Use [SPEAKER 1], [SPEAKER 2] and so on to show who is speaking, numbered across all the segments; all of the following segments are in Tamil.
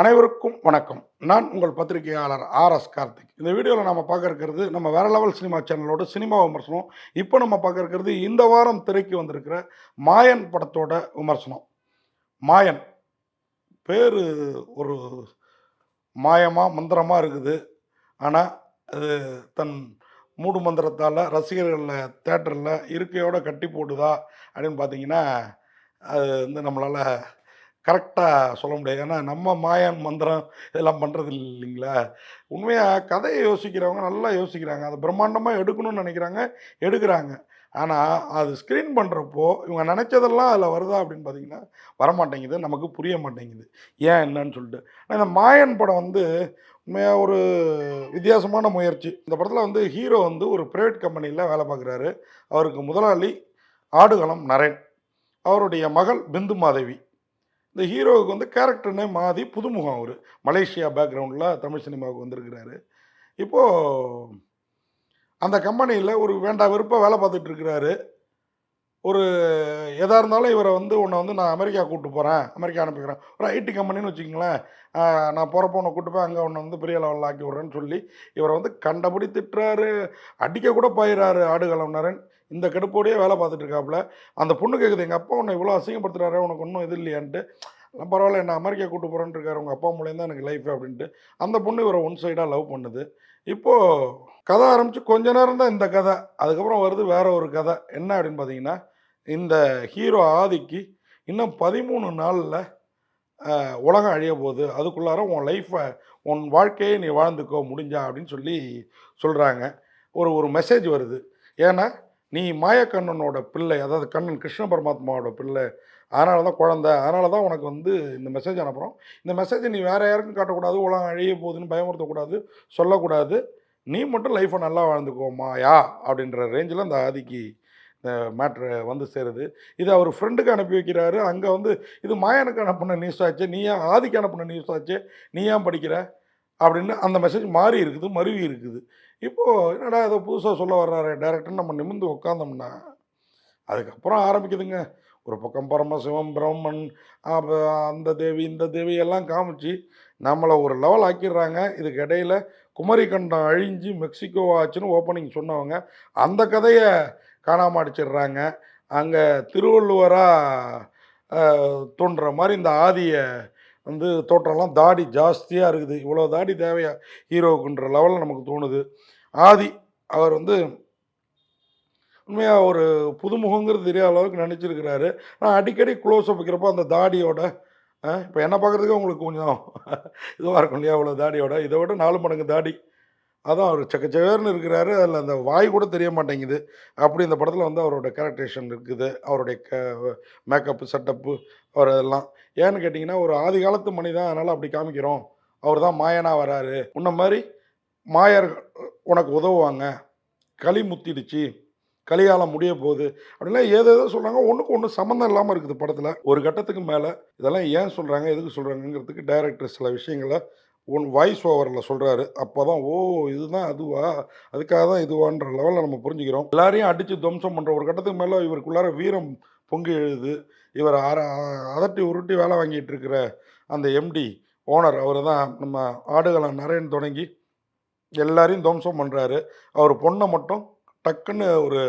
[SPEAKER 1] அனைவருக்கும் வணக்கம். நான் உங்கள் பத்திரிகையாளர் ஆர் எஸ் கார்த்திக். இந்த வீடியோவில் நம்ம பார்க்க இருக்கிறது நம்ம வேற லெவல் சினிமா சேனலோட சினிமா விமர்சனம். இப்போ நம்ம பார்க்க இருக்கிறது இந்த வாரம் திரைக்கு வந்திருக்கிற மாயன் படத்தோட விமர்சனம். மாயன். பேர் ஒரு மாயமாக மந்திரமாக இருக்குது. ஆனால் அது தன் மூடு மந்திரத்தால் ரசிகர்களில் தேட்டரில் இருக்கையோடு கட்டி போடுதா அப்படின்னு பார்த்தீங்கன்னா அது வந்து நம்மளால் கரெக்டாக சொல்ல முடியாது. ஏன்னா நம்ம மாயன் மந்திரம் இதெல்லாம் பண்ணுறது இல்லைங்களா? உண்மையாக கதையை யோசிக்கிறவங்க நல்லா யோசிக்கிறாங்க. அதை பிரம்மாண்டமாக எடுக்கணும்னு நினைக்கிறாங்க எடுக்கிறாங்க. ஆனால் அது ஸ்க்ரீன் பண்ணுறப்போ இவங்க நினச்சதெல்லாம் அதில் வருதா அப்படின்னு பார்த்தீங்கன்னா வரமாட்டேங்குது. நமக்கு புரிய மாட்டேங்குது. ஏன் என்னன்னு சொல்லிட்டு. ஆனால் இந்த மாயன் படம் வந்து உண்மையாக ஒரு வித்தியாசமான முயற்சி. இந்த படத்தில் வந்து ஹீரோ வந்து ஒரு ப்ரைவேட் கம்பெனியில் வேலை பார்க்குறாரு. அவருக்கு முதலாளி ஆடுகளம் நரேன். அவருடைய மகள் பிந்து மாதவி. இந்த ஹீரோவுக்கு வந்து கேரக்டர்னே மாதி புதுமுகம் அவர். மலேசியா பேக்ரவுண்டில் தமிழ் சினிமாவுக்கு வந்திருக்கிறாரு. இப்போது அந்த கம்பெனியில் ஒரு வேண்டாம் விருப்பம் வேலை பார்த்துட்டு இருக்கிறாரு. ஒரு எதாக இருந்தாலும் இவரை வந்து உன்னை வந்து நான் அமெரிக்கா கூப்பிட்டு போகிறேன் அமெரிக்கா அனுப்பிக்கிறேன். ஒரு ஐடி கம்பெனின்னு வச்சுக்கங்களேன். நான் போகிறப்ப உன்னை கூட்டு போய் அங்கே உன்னை வந்து பெரிய லெவலில் ஆக்கி விட்றேன்னு சொல்லி இவரை வந்து கண்டபடி திட்டுறாரு. அடிக்க கூட போயிடுறாரு ஆடுகளம் நரன் இந்த கடுப்போடையே வேலை பார்த்துட்டு இருக்காப்புல அந்த பொண்ணு கேட்குது எங்கள் அப்பா உன்னை இவ்வளோ அசிங்கப்படுத்துறாரு உனக்கு ஒன்றும் இது இல்லையான்ட்டு. "எல்லாம் பரவாயில்ல என்ன அமெரிக்கா கூட்டு போகிறேன்னு இருக்காரு உங்கள் அப்பா மூலியம் தான் எனக்கு லைஃப் அப்படின்ட்டு அந்த பொண்ணு இவரை ஒன் சைடாக லவ் பண்ணுது. இப்போது கதை ஆரம்பித்து கொஞ்ச நேரம் தான் இந்த கதை அதுக்கப்புறம் வருது வேற ஒரு கதை. என்ன அப்படின்னு பார்த்தீங்கன்னா இந்த ஹீரோ ஆதிக்கு இன்னும் பதிமூணு நாளில் உலகம் அழிய போகுது. அதுக்குள்ளார உன் லைஃப்பை உன் வாழ்க்கையை நீ வாழ்ந்துக்கோ முடிஞ்சா அப்படின்னு சொல்லி சொல்கிறாங்க ஒரு ஒரு மெசேஜ் வருது. ஏன்னா நீ மாயக்கண்ணனோட பிள்ளை அதாவது கண்ணன் கிருஷ்ண பரமாத்மாவோட பிள்ளை. அதனால தான் குழந்தை. அதனால தான் உனக்கு வந்து இந்த மெசேஜ் அனுப்புகிறோம் இந்த மெசேஜை நீ வேறு யாருக்கும் காட்டக்கூடாது. உலகம் அழிய போகுதுன்னு பயமுறுத்தக்கூடாது. சொல்லக்கூடாது. நீ மட்டும் லைஃப்பை நல்லா வாழ்ந்துக்கோ மாயா அப்படின்ற ரேஞ்சில் அந்த ஆதிக்கு இந்த மேட்ரு வந்து சேருது. இது அவர் ஃப்ரெண்டுக்கு அனுப்பி வைக்கிறாரு. அங்கே வந்து இது மாயனுக்கு அனுப்பின நியூஸ் ஆச்சு. நீ ஏன் ஆதிக்கு அனுப்பின நியூஸ் ஆச்சு? நீ ஏன் படிக்கிற? அப்படின்னு அந்த மெசேஜ் மாறி இருக்குது மருவி இருக்குது. இப்போது என்னடா ஏதோ புதுசாக சொல்ல வர்றாரு டேரக்டர் நம்ம நிமிர்ந்து உட்காந்தோம்னா அதுக்கப்புறம் ஆரம்பிக்குதுங்க. ஒரு பக்கம் பரமசிவம் பிரம்மன் அந்த தேவி இந்த தேவி எல்லாம் காமிச்சு நம்மளை ஒரு லெவல் ஆக்கிடுறாங்க. இதுக்கு இடையில குமரி கண்டம் அழிஞ்சு மெக்சிகோ ஆச்சுன்னு ஓப்பனிங் சொன்னவங்க அந்த கதையை காணாமல் அடிச்சிடுறாங்க. அங்கே திருவள்ளுவராக தோன்ற மாதிரி இந்த ஆதியை வந்து தோற்றம்லாம் தாடி ஜாஸ்தியாக இருக்குது. இவ்வளோ தாடி தேவையா? ஹீரோவுக்குன்ற லெவலில் நமக்கு தோணுது. ஆதி அவர் வந்து உண்மையாக ஒரு புதுமுகங்கிறது தெரியாத அளவுக்கு நினச்சிருக்கிறாரு நான் அடிக்கடி க்ளோஸ் அப் வைக்கிறப்போ அந்த தாடியோட இப்போ என்ன பார்க்குறதுக்கு உங்களுக்கு கொஞ்சம் இதுவாக இருக்கும் இல்லையா? அவ்வளோ தாடியோட. இதை விட நாலு மடங்கு தாடி. அதான் அவர் சக்கச்சவேர்னு இருக்கிறாரு. அதில் அந்த வாய் கூட தெரிய மாட்டேங்குது. அப்படி இந்த படத்தில் வந்து அவரோட கேரக்டரேஷன் இருக்குது. அவருடைய க மேக்கப்பு செட்டப்பு அவர் அதெல்லாம் ஏன்னு கேட்டிங்கன்னா ஒரு ஆதி காலத்து மணி தான் அதனால் அப்படி காமிக்கிறோம். அவர் தான் மாயனாக வராரு. உன்ன மாதிரி மாயர் உனக்கு உதவுவாங்க. களி முத்திடுச்சு. கலிகாலம் முடிய போகுது. அப்படிலாம் ஏதோ ஏதோ சொல்கிறாங்க ஒன்றுக்கு ஒன்று சம்மந்தம் இல்லாமல் இருக்குது படத்தில். ஒரு கட்டத்துக்கு மேலே இதெல்லாம் ஏன் சொல்கிறாங்க எதுக்கு சொல்கிறாங்கங்கிறதுக்கு டைரக்டர் சில விஷயங்களை ஒன் வாய்ஸ் ஓவரில் சொல்கிறாரு அப்போ தான் ஓ இதுதான் அதுவா? அதுக்காக தான் இதுவான்ற லெவலில் நம்ம புரிஞ்சுக்கிறோம். எல்லாரையும் அடித்து துவம்சம் பண்ணுற ஒரு கட்டத்துக்கு மேலே இவருக்குள்ளார வீரம் பொங்கி எழுது. இவர் அர அதட்டி உருட்டி வேலை வாங்கிட்டு இருக்கிற அந்த எம்டி ஓனர் அவர் தான் நம்ம ஆடுகளம் நரேன் தொடங்கி எல்லாரையும் துவம்சம் பண்ணுறாரு அவர் பொண்ணை மட்டும் டக்குன்னு ஒரு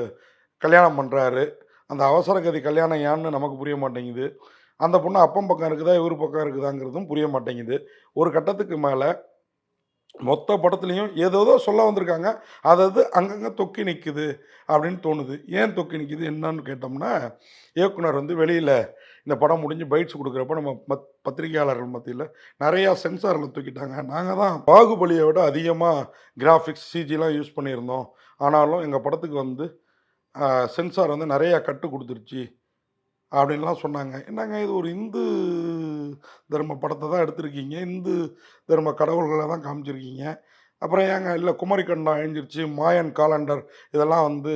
[SPEAKER 1] கல்யாணம் பண்ணுறாரு அந்த அவசரகதி கல்யாணம் ஏன்னு நமக்கு புரிய மாட்டேங்குது. அந்த பொண்ணு அப்பம் பக்கம் இருக்குதா இவர் பக்கம் இருக்குதாங்கிறதும் புரிய மாட்டேங்குது. ஒரு கட்டத்துக்கு மேலே மொத்த படத்துலையும் ஏதோ சொல்ல வந்திருக்காங்க. அதாவது அங்கங்கே தொக்கி நிற்குது அப்படின்னு தோணுது. ஏன் தொக்கி நிற்குது என்னன்னு கேட்டோம்னா இயக்குனர் வந்து வெளியில் இந்த படம் முடிஞ்சு பைட்ஸ் கொடுக்குறப்ப நம்ம மத் பத்திரிகையாளர்கள் மத்தியில் நிறையா சென்சாரில் தூக்கிட்டாங்க. நாங்கள் தான் பாகுபலியை விட அதிகமாக கிராஃபிக்ஸ் சிஜிலாம் யூஸ் பண்ணியிருந்தோம். ஆனாலும் எங்கள் படத்துக்கு வந்து சென்சார் வந்து நிறையா கட்டு கொடுத்துருச்சு. அப்படின்லாம் சொன்னாங்க. என்னங்க இது ஒரு இந்து தர்ம படத்தை தான் எடுத்திருக்கீங்க? இந்து தர்ம கடவுள்களை தான் காமிச்சிருக்கீங்க. அப்புறம் ஏங்க இல்லை குமரிக்கண்டம் அழிஞ்சிருச்சு மாயன் காலண்டர் இதெல்லாம் வந்து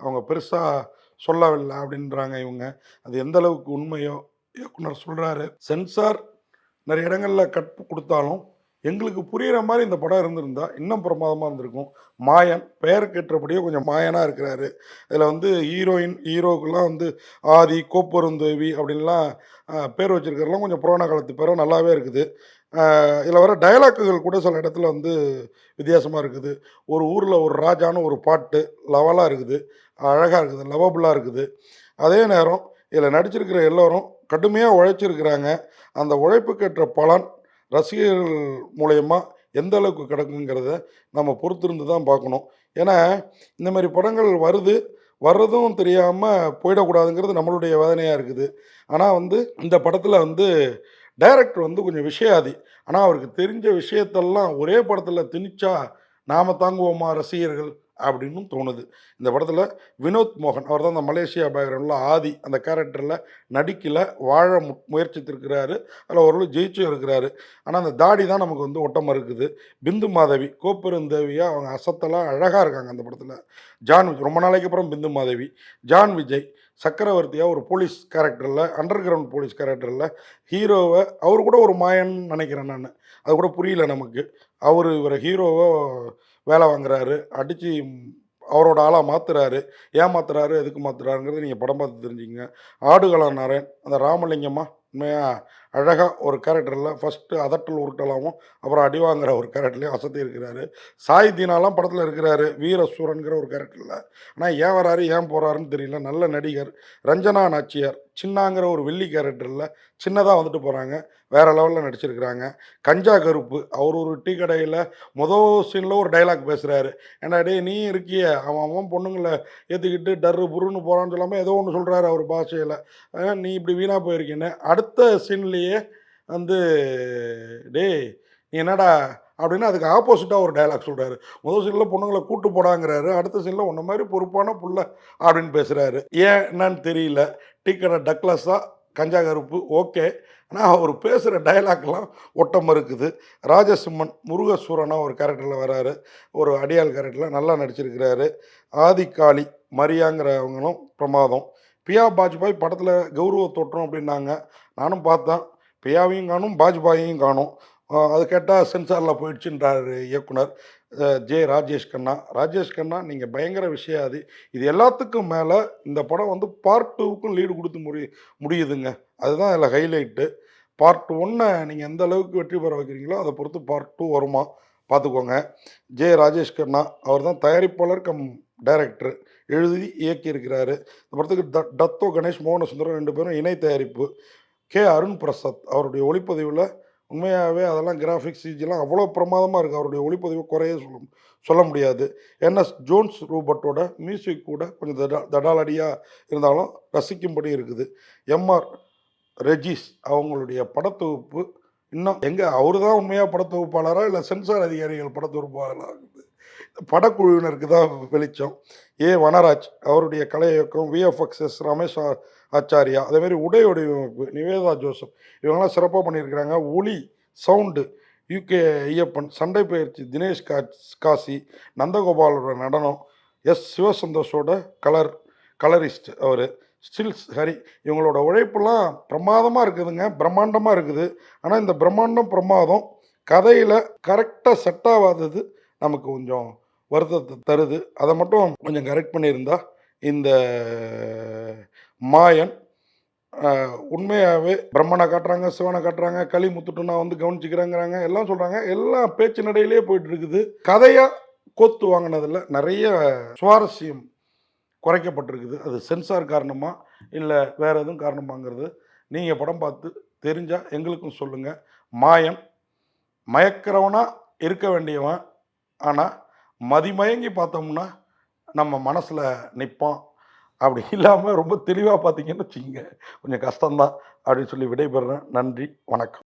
[SPEAKER 1] அவங்க பெருசாக சொல்லவில்லை அப்படின்றாங்க இவங்க. அது எந்த அளவுக்கு உண்மையோ இயக்குனர் சொல்கிறாரு சென்சார் நிறைய இடங்களில் கட் கொடுத்தாலும் எங்களுக்கு புரிகிற மாதிரி இந்த படம் இருந்திருந்தா இன்னும் பிரமாதமாக இருந்திருக்கும். மாயன் பெயர் கேட்டபடியே கொஞ்சம் மாயனாக இருக்கிறாரு. இதில் வந்து ஹீரோயின் ஹீரோக்கெல்லாம் வந்து ஆதி கோப்பருந்தேவி அப்படின்லாம் பேர் வச்சிருக்கிறதுலாம் கொஞ்சம் புராண காலத்து பேரும் நல்லாவே இருக்குது. இதில் வர டயலாக்குகள் கூட சில இடத்துல வந்து வித்தியாசமாக இருக்குது. ஒரு ஊரில் ஒரு ராஜான்னு ஒரு பாட்டு லவலாக இருக்குது. அழகாக இருக்குது லவபுல்லாக இருக்குது. அதே நேரம் இதில் நடிச்சிருக்கிற எல்லோரும் கடுமையாக உழைச்சிருக்கிறாங்க. அந்த உழைப்புக்கேற்ற பலன் ரசிகர்கள் மூலயமா எந்த அளவுக்கு கிடக்குங்கிறத நம்ம பொறுத்திருந்து தான் பார்க்கணும். ஏன்னா இந்த மாதிரி படங்கள் வருது வர்றதும் தெரியாமல் போயிடக்கூடாதுங்கிறது நம்மளுடைய வேதனையாக இருக்குது. ஆனால் வந்து இந்த படத்தில் வந்து டைரக்டர் வந்து கொஞ்சம் விஷயாதி. ஆனால் அவருக்கு தெரிஞ்ச விஷயத்தெல்லாம் ஒரே படத்தில் திணிச்சா நாம தாங்குவோமா ரசிகர்கள்? அப்படின்னு தோணுது. இந்த படத்தில் வினோத் மோகன் அவர் தான் அந்த மலேசியா பேக்ரவுண்டில் ஆதி அந்த கேரக்டரில் நடிக்கல வாழ மு முயற்சித்திருக்கிறாரு அதில் ஓரளவு ஜெயிச்சும் இருக்கிறாரு. ஆனால் அந்த தாடி தான் நமக்கு வந்து ஒட்டமாக இருக்குது. பிந்து மாதவி கோப்பெருந்தேவியாக அவங்க அசத்தெல்லாம் அழகாக இருக்காங்க அந்த படத்தில். ஜான் விஜய் ரொம்ப நாளைக்கு அப்புறம் பிந்து மாதவி. ஜான் விஜய் சக்கரவர்த்தியாக ஒரு போலீஸ் கேரக்டரில் அண்டர் கிரவுண்ட் போலீஸ் கேரக்டரில் ஹீரோவை அவர் கூட ஒரு மாயன்னு நினைக்கிறேன் நான். அது கூட புரியல நமக்கு. அவர் இவரை ஹீரோவை வேலை வாங்குறாரு அடித்து அவரோட ஆளாக மாற்றுறாரு ஏன் மாற்றுறாரு எதுக்கு மாற்றுறாருங்கிறது நீங்கள் படம் பார்த்து தெரிஞ்சுங்க ஆடுகளா நாராயண் அந்த ராமலிங்கம்மா உண்மையாக அழகாக ஒரு கேரக்டரில் ஃபஸ்ட்டு அதட்டல் உருட்டலாகவும் அப்புறம் அடிவாங்கிற ஒரு கேரக்டர்லேயும் அசத்தி இருக்கிறாரு. சாய் தீனாலாம் படத்தில் இருக்கிறாரு வீரசூரன்கிற ஒரு கேரக்டரில் ஆனால் ஏன் வராரு ஏன் போகிறாருன்னு தெரியல. நல்ல நடிகர். ரஞ்சனா நாச்சியார் சின்னாங்கிற ஒரு வெள்ளி கேரக்டரில் சின்னதாக வந்துட்டு போகிறாங்க வேறு லெவலில் நடிச்சிருக்கிறாங்க. கஞ்சா கருப்பு அவர் ஒரு டீ கடையில் மொதல் சீனில் ஒரு டைலாக் பேசுகிறாரு ஏன்னா டேய் நீ இருக்கிய? அவன் அவன் பொண்ணுங்களை ஏற்றுக்கிட்டு டர்ரு புருன்னு போகிறான்னு சொல்லாமல் ஏதோ ஒன்று சொல்கிறாரு அவர் பாஷையில். நீ இப்படி வீணாக போயிருக்கீன்னு. அடுத்த சீன்லேயே வந்து டேய் நீ என்னடா? அப்படின்னு அதுக்கு ஆப்போசிட்டாக ஒரு டயலாக் சொல்கிறாரு முதல் சீனில் பொண்ணுங்களை கூட்டு போடாங்கிறாரு. அடுத்த சீனில் ஒன்று மாதிரி பொறுப்பான புள்ள அப்படின்னு பேசுகிறாரு ஏன் என்னன்னு தெரியல. டீக்கடை கடை கஞ்சா கருப்பு ஓகே. ஆனால் அவர் பேசுகிற டயலாக்லாம் ஒட்டம் இருக்குது. ராஜசிம்மன் முருகசூரனா ஒரு கேரக்டரில் வராரு. ஒரு அடியாள் கேரக்டரில் நல்லா நடிச்சிருக்கிறாரு. ஆதிக்காளி மரியாங்கிறவங்களும் பிரமாதம். பியா பாஜ்பாய் படத்தில் கௌரவ தோற்றம் அப்படின்னாங்க. நானும் பார்த்தேன். பியாவையும் காணும் பாஜ்பாயையும் காணும். அது கேட்டால் சென்சாரில் போயிடுச்சுன்றார் இயக்குனர் ஜே ராஜேஷ் கண்ணா. ராஜேஷ் கண்ணா நீங்கள் பயங்கர விஷயாதி இது எல்லாத்துக்கும் மேலே இந்த படம் வந்து பார்ட் டூவுக்கும் லீடு கொடுத்து முடி முடியுதுங்க. அதுதான் இதில் ஹைலைட்டு. பார்ட் ஒன்னை நீங்கள் எந்த அளவுக்கு வெற்றி பெற வைக்கிறீங்களோ அதை பொறுத்து பார்ட் டூ வருமா? பார்த்துக்கோங்க. ஜே ராஜேஷ் கண்ணா அவர் தான் தயாரிப்பாளர் கம் டைரக்டர். எழுதி இயக்கியிருக்கிறாரு. இந்த படத்துக்கு த டத்தோ கணேஷ் மோகன சுந்தரம் ரெண்டு பேரும் இணை தயாரிப்பு. கே. அருண் பிரசாத் அவருடைய ஒளிப்பதிவில் உண்மையாகவே அதெல்லாம் கிராஃபிக்ஸ் சிஜிலாம் அவ்வளோ பிரமாதமாக இருக்குது அவருடைய ஒளிப்பதிவு குறைய சொல்ல சொல்ல முடியாது. என்எஸ் ஜோன்ஸ் ரூபர்ட்டோட மியூசிக் கூட கொஞ்சம் தடா தடாலடியாக இருந்தாலும் ரசிக்கும்படி இருக்குது. எம்ஆர் ரெஜிஸ் அவங்களுடைய படத்தொகுப்பு இன்னும் எங்கே அவர் தான் உண்மையாக படத்தொகுப்பாளரா இல்லை சென்சார் அதிகாரிகள் படத்தொகுப்பாளராக இருக்குது? படக்குழுவினருக்கு தான் வெளிச்சம். ஏ வனராஜ் அவருடைய கலை இயக்கம் விஎஃப்எக்ஸ்எஸ் ரமேஷ் ஆச்சாரியா அதேமாரி உடை வடிவமைப்பு நிவேதா ஜோசப் இவங்கெல்லாம் சிறப்பாக பண்ணியிருக்கிறாங்க. ஒளி சவுண்டு யூகே ஐயப்பன் சண்டை பயிற்சி தினேஷ் கா காசி நந்தகோபாலோட நடனம் எஸ் சிவசந்தோஷோட கலர் கலரிஸ்ட் அவர். ஸ்டில்ஸ் ஹரி இவங்களோட உழைப்பெல்லாம் பிரமாதமாக இருக்குதுங்க பிரம்மாண்டமாக இருக்குது. ஆனால் இந்த பிரம்மாண்டம் பிரமாதம் கதையில் கரெக்டாக செட் ஆகாதது நமக்கு கொஞ்சம் வருத்தத்தை தருது. அதை மட்டும் கொஞ்சம் கரெக்ட் பண்ணியிருந்தா இந்த மாயன் உண்மையாகவே பிரம்மனை காட்டுறாங்க சிவனை காட்டுறாங்க களி முத்துட்டுனா வந்து கவனிச்சுக்கிறாங்கிறாங்க எல்லாம் சொல்கிறாங்க எல்லாம் பேச்சு நடையிலே போயிட்டு இருக்குது. கதையாக கோத்து வாங்கினதில் நிறைய சுவாரஸ்யம் குறைக்கப்பட்டிருக்குது. அது சென்சார் காரணமாக இல்லை வேறு எதுவும் காரணமாங்கிறது நீங்கள் படம் பார்த்து தெரிஞ்சால் எங்களுக்கும் சொல்லுங்கள் மாயம் மயக்கிறவனா இருக்க வேண்டியவன். ஆனால் மதிமயங்கி பார்த்தோம்னா நம்ம மனசில் நிற்பான் அப்படி இல்லாமல் ரொம்ப தெளிவாக பார்த்தீங்கன்னு வச்சுக்கோங்க. கொஞ்சம் கஷ்டம்தான் அப்படின்னு சொல்லி விடைபெறுறேன். நன்றி வணக்கம்.